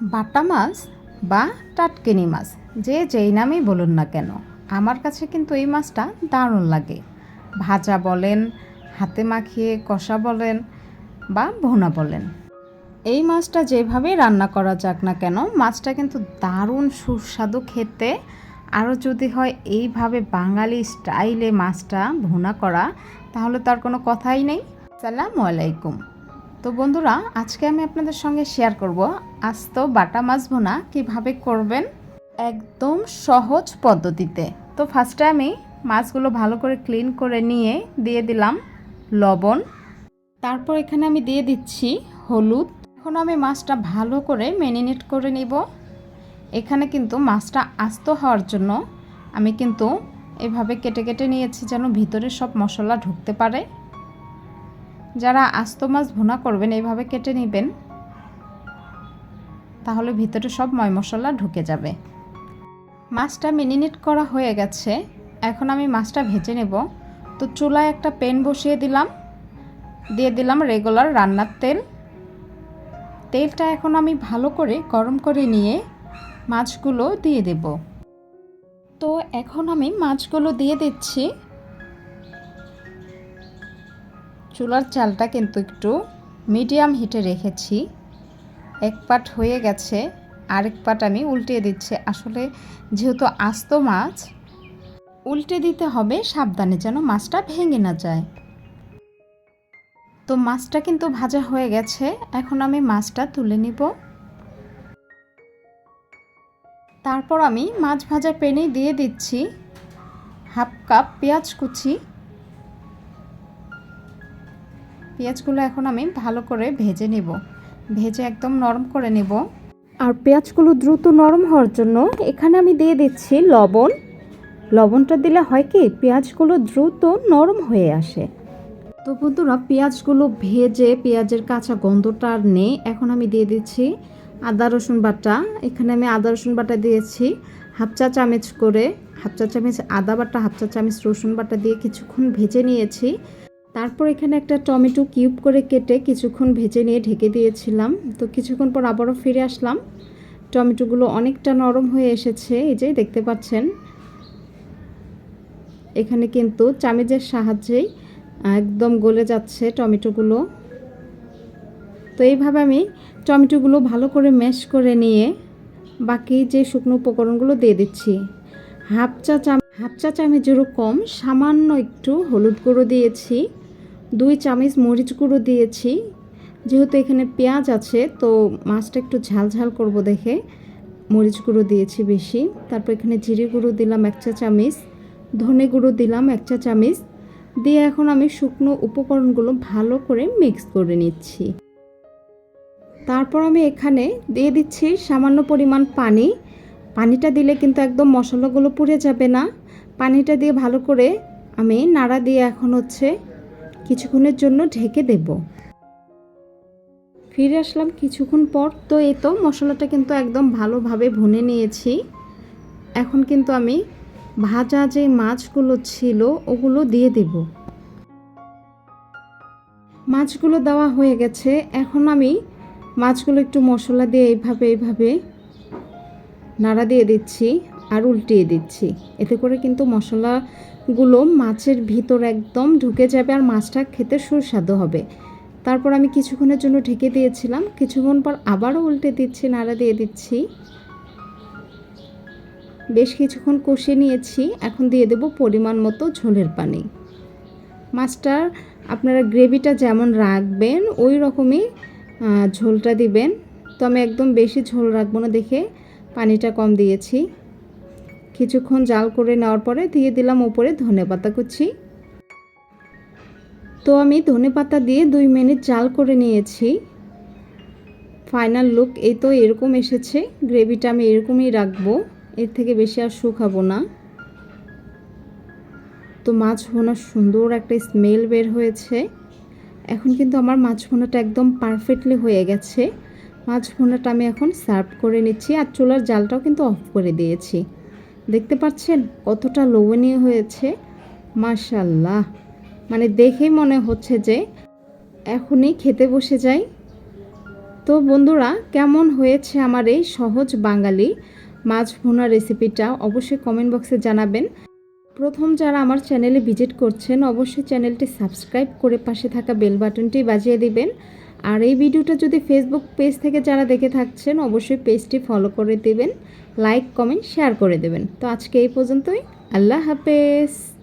বাটা মাছ বা টাটকিনি মাছ, যে যেই নামেই বলুন না কেন, আমার কাছে কিন্তু এই মাছটা দারুণ লাগে। ভাজা বলেন, হাতে মাখিয়ে কষা বলেন বা ভোনা বলেন। এই মাছটা যেভাবেই রান্না করা যাক না কেন, মাছটা কিন্তু দারুণ সুস্বাদু খেতে। আরও যদি হয় এইভাবে বাঙালি স্টাইলে মাছটা ভুনা করা, তাহলে তার কোনো কথাই নেই। সালামু আলাইকুম। তো বন্ধুরা, আজকে আমি আপনাদের সঙ্গে শেয়ার করব আস্ত বাটা মাছ ভুনা কীভাবে করবেন একদম সহজ পদ্ধতিতে। তো ফার্স্টে আমি মাছগুলো ভালো করে ক্লিন করে নিয়ে দিয়ে দিলাম লবণ। তারপর এখানে আমি দিয়ে দিচ্ছি হলুদ। এখন আমি মাছটা ভালো করে ম্যারিনেট করে নিব। এখানে কিন্তু মাছটা আস্ত হওয়ার জন্য আমি কিন্তু এভাবে কেটে কেটে নিয়েছি যেন ভিতরে সব মশলা ঢুকতে পারে। যারা আস্ত মাছ ভুনা করবেন, এইভাবে কেটে নেবেন, তাহলে ভিতরে সব ময় মশলা ঢুকে যাবে। মাছটা মিনিনেট করা হয়ে গেছে। এখন আমি মাছটা ভেজে নেব। তো চুলায় একটা প্যান বসিয়ে দিলাম। দিয়ে দিলাম রেগুলার রান্নার তেল। তেলটা এখন আমি ভালো করে গরম করে নিয়ে মাছগুলো দিয়ে দেব। তো এখন আমি মাছগুলো দিয়ে দিচ্ছি। চুলার চালটা কিন্তু একটু মিডিয়াম হিটে রেখেছি। এক পাট হয়ে গেছে, আরেক পাট আমি উল্টিয়ে দিচ্ছি। আসলে যেহেতু আস্ত মাছ, উল্টে দিতে হবে, সাবধানে যেন মাছটা ভেঙে না যায়। তো মাছটা কিন্তু ভাজা হয়ে গেছে, এখন আমি মাছটা তুলে নিব। তারপর আমি মাছ ভাজা পেনে দিয়ে দিচ্ছি হাফ কাপ পেঁয়াজ কুচি। পেঁয়াজগুলো এখন আমি ভালো করে ভেজে নেব। ভেজে একদম নরম করে নেব। আর পেঁয়াজগুলো দ্রুত নরম হওয়ার জন্য এখানে আমি দিয়ে দিচ্ছি লবণ। লবণটা দিলে হয় কি, পেঁয়াজগুলো দ্রুত নরম হয়ে আসে। তো বন্ধুরা, পেঁয়াজগুলো ভেজে পেঁয়াজের কাঁচা গন্ধটা আর নেই। এখন আমি দিয়ে দিচ্ছি আদা, রসুন বাটা। এখানে আমি আদা, রসুন বাটা দিয়েছি। হাফ চা চামচ করে, হাফ চা চামচ আদা বাটা, হাফ চা চামচ রসুন বাটা দিয়ে কিছুক্ষণ ভেজে নিয়েছি। তারপর এখানে একটা টমেটো কিউব করে কেটে কিছুক্ষণ ভেজে নিয়ে ঢেকে দিয়েছিলাম। তো কিছুক্ষণ পর আবারও ফিরে আসলাম। টমেটোগুলো অনেকটা নরম হয়ে এসেছে, এই যে দেখতে পাচ্ছেন। এখানে কিন্তু চামিচের সাহায্যেই একদম গলে যাচ্ছে টমেটোগুলো। তো এইভাবে আমি টমেটোগুলো ভালো করে ম্যাশ করে নিয়ে বাকি যে শুকনো উপকরণগুলো দিয়ে দিচ্ছি। হাফ চা চাম, হাফ চা চামচেরও কম, সামান্য একটু হলুদ গুঁড়ো দিয়েছি। দুই চামচ মরিচ গুঁড়ো দিয়েছি। যেহেতু এখানে পেঁয়াজ আছে, তো মাছটা একটু ঝাল ঝাল করব দেখে। মরিচ গুঁড়ো দিয়েছি বেশি। তারপর এখানে জিরে গুঁড়ো দিলাম এক চা চামচ, ধনে গুঁড়ো দিলাম এক চা চামচ। দিয়ে এখন আমি শুকনো উপকরণগুলো ভালো করে মিক্স করে নিচ্ছি। তারপর আমি এখানে দিয়ে দিচ্ছি সামান্য পরিমাণ পানি। পানিটা দিলে কিন্তু একদম মশলাগুলো পুড়ে যাবে না। পানিটা দিয়ে ভালো করে আমি নাড়া দিয়ে এখন হচ্ছে কিছুক্ষণের জন্য ঢেকে দেব। ফিরে আসলাম কিছুক্ষণ পর। তো এই তো, মশলাটা কিন্তু একদম ভালোভাবে ভুনে নিয়েছি। এখন কিন্তু আমি ভাজা যে মাছগুলো ছিল, ওগুলো দিয়ে দেব। মাছগুলো দেওয়া হয়ে গেছে। এখন আমি মাছগুলো একটু মশলা দিয়ে এইভাবে এইভাবে নাড়া দিয়ে দিচ্ছি আর উল্টিয়ে দিচ্ছি। এতে করে কিন্তু মশলাগুলো মাছের ভিতর একদম ঢুকে যাবে আর মাছটা খেতে সুস্বাদু হবে। তারপর আমি কিছুক্ষণের জন্য ঢেকে দিয়েছিলাম। কিছুক্ষণ পর আবারও উল্টে দিচ্ছি, নাড়া দিয়ে দিচ্ছি। বেশ কিছুক্ষণ কষিয়ে নিয়েছি। এখন দিয়ে দেব পরিমাণ মতো ঝোলের পানি। মাছটার আপনারা গ্রেভিটা যেমন রাখবেন, ওই রকমই ঝোলটা দিবেন। তো আমি একদম বেশি ঝোল রাখব না দেখে পানিটা কম দিয়েছি। কিছুক্ষণ জাল করে নেওয়ার পরে দিয়ে দিলাম ওপরে ধনে পাতা কুচি। তো আমি ধনে পাতা দিয়ে দুই মিনিট জাল করে নিয়েছি। ফাইনাল লুক এই তো এরকম এসেছে। গ্রেভিটা আমি এরকমই রাখব। এর থেকে বেশি আর শুকাবো না। তো মাছ ভোনার সুন্দর একটা স্মেল বের হয়েছে। এখন কিন্তু আমার মাছ ভোনাটা একদম পারফেক্টলি হয়ে গেছে। মাছ ভোনাটা আমি এখন সার্ভ করে নিচ্ছি আর চুলার জালটাও কিন্তু অফ করে দিয়েছি। দেখতে পাচ্ছেন কতটা লোভনীয় হয়েছে? মাশাল্লাহ মানে দেখেই মনে হচ্ছে যে এখনই খেতে বসে যাই। তো বন্ধুরা, কেমন হয়েছে আমার এই সহজ বাঙালি মাছ ভুনা রেসিপিটা অবশ্যই কমেন্ট বক্সে জানাবেন। প্রথম যারা আমার চ্যানেলে ভিজিট করছেন, অবশ্যই চ্যানেলটি সাবস্ক্রাইব করে পাশে থাকা বেল বাটনটি বাজিয়ে দিবেন। আর এই ভিডিওটা যদি ফেসবুক পেজ থেকে যারা দেখে থাকছেন, অবশ্যই পেজটি ফলো করে দেবেন লাইক কমেন্ট শেয়ার করে দেবেন। তো আজকে এই পর্যন্তই। আল্লাহ হাফেজ।